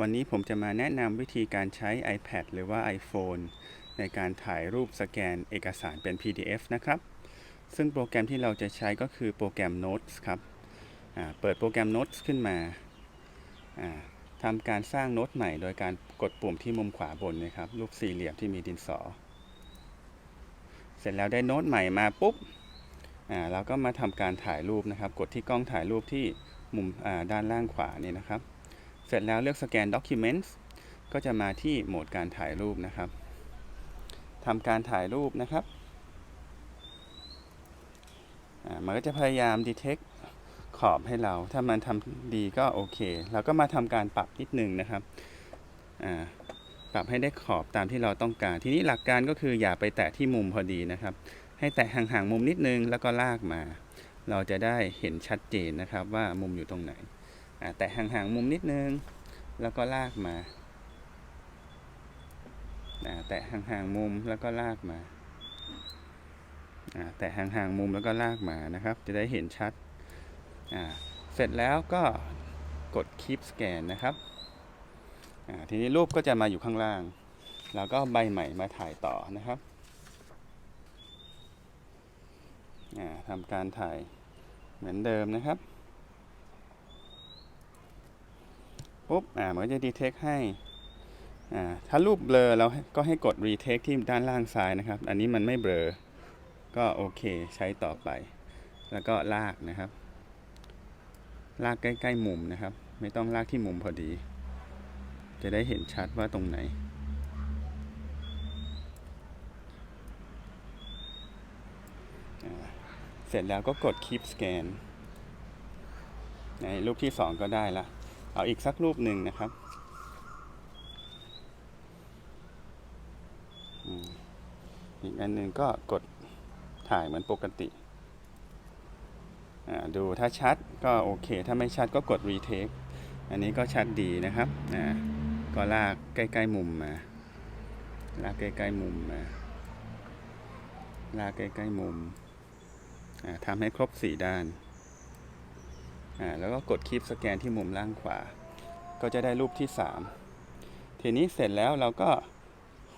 วันนี้ผมจะมาแนะนำวิธีการใช้ iPad หรือว่า iPhone ในการถ่ายรูปสแกนเอกสารเป็น PDF นะครับ ซึ่งโปรแกรมที่เราจะใช้ก็คือโปรแกรม Notes ครับ เปิดโปรแกรม Notes ขึ้นมา ทำการสร้างโน้ตใหม่ โดยการกดปุ่มที่มุมขวาบนนะครับ รูปสี่เหลี่ยมที่มีดินสอ เสร็จแล้วได้โน้ตใหม่มาปุ๊บเราก็มาทำการถ่ายรูปนะครับ กดที่กล้องถ่ายรูปที่มุมด้านล่างขวานี่นะครับ เสร็จแล้วเลือกสแกน Documents ก็จะมาที่โหมดการถ่ายรูปนะครับทำการถ่ายรูปนะครับ มันก็จะพยายาม detect ขอบให้เรา ถ้ามันทำดีก็โอเค เราก็มาทำการปรับนิดนึงนะครับ ปรับให้ได้ขอบตามที่เราต้องการ ทีนี้หลักการก็คืออย่าไปแตะที่มุมพอดีนะครับ ให้แตะห่างๆมุมนิดนึงแล้วก็ลากมา เราจะได้เห็นชัดเจนนะครับว่ามุมอยู่ตรงไหน แต่ห่างๆมุมนิดนึง แล้วก็ลากมาอ่าแต่ห่างๆมุมแล้วก็ลากมาอ่าแต่ห่างๆมุมแล้วก็ลากมานะครับ จะได้เห็นชัด เสร็จแล้วก็กด keep scan นะครับ ทีนี้รูปก็จะมาอยู่ข้างล่าง แล้วก็ใบใหม่มาถ่ายต่อนะครับทำการถ่ายเหมือนเดิมนะครับ ปุ๊บอ่ามันก็จะ detect ให้อ่าถ้ารูปเบลอเราก็ให้กด retake ที่ด้านล่างซ้ายนะครับ อันนี้มันไม่เบลอก็โอเคใช้ต่อไป แล้วก็ลากนะครับ ลากใกล้ ๆ มุมนะครับ ไม่ต้องลากที่มุมพอดี จะได้เห็นชัดว่าตรงไหนเสร็จแล้วก็กด keep scan ในรูปที่สองก็ได้ละ เอาอีกสักรูปหนึ่งนะครับอีกอันหนึ่งก็กดถ่ายเหมือนปกติดูถ้าชัดก็โอเค ถ้าไม่ชัดก็กด retake อันนี้ก็ชัดดีนะครับก็ลากใกล้ๆมุมมาลากใกล้ๆมุมมาลากใกล้ๆมุมทำให้ครบสี่ด้าน อ่าแล้วก็กดคลิปสแกนที่มุมล่างขวา ก็จะได้รูปที่ 3 ทีนี้เสร็จแล้วเราก็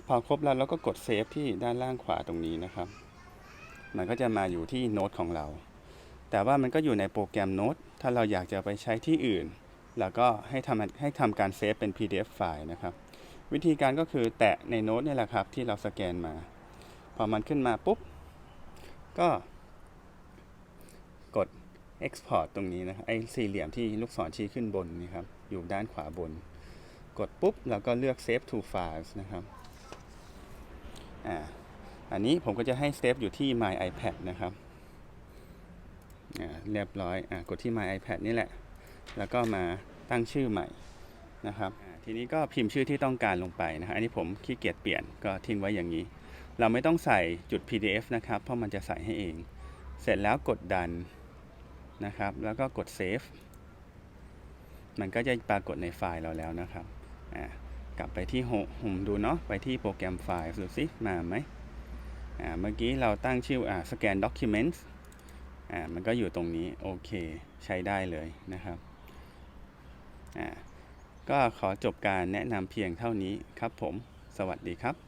พอครบแล้วเราก็กดเซฟที่ด้านล่างขวาตรงนี้นะครับ มันก็จะมาอยู่ที่โน้ตของเรา แต่ว่ามันก็อยู่ในโปรแกรมโน้ตถ้าเราอยากจะไปใช้ที่อื่นแล้วก็ให้ทำให้ทำการเซฟเป็น PDF ไฟล์นะครับ วิธีการก็คือแตะในโน้ตนี่แหละครับที่เราสแกนมา พอมันขึ้นมาปุ๊บ ก็ Export ตรงนี้นะครับไอ้สี่เหลี่ยมที่ลูกศรชี้ขึ้นบนนี่ครับ อยู่ด้านขวาบน กดปุ๊บ แล้วก็เลือก Save to Files นะครับ อ่า อันนี้ผมก็จะให้ Save อยู่ที่ My iPad นะครับ อ่า เรียบร้อย อ่า กดที่ My iPad นี่แหละ แล้วก็มาตั้งชื่อใหม่นะครับ ทีนี้ก็พิมพ์ชื่อที่ต้องการลงไปนะฮะอันนี้ผมขี้เกียจเปลี่ยนก็ทิ้งไว้อย่างนี้ เราไม่ต้องใส่จุด PDF นะครับ เพราะมันจะใส่ให้เอง เสร็จแล้วกดดัน นะครับ แล้วก็กด Save มันก็จะปรากฏในไฟล์เราแล้วนะครับอ่ากลับไปที่โฮมดูเนาะไปที่โปรแกรมไฟล์ดูสิมาไหมอ่าเมื่อกี้เราตั้งชื่ออ่า scan documents อ่ามันก็อยู่ตรงนี้โอเคใช้ได้เลยนะครับอ่าก็ขอจบการแนะนำเพียงเท่านี้ครับผม สวัสดีครับ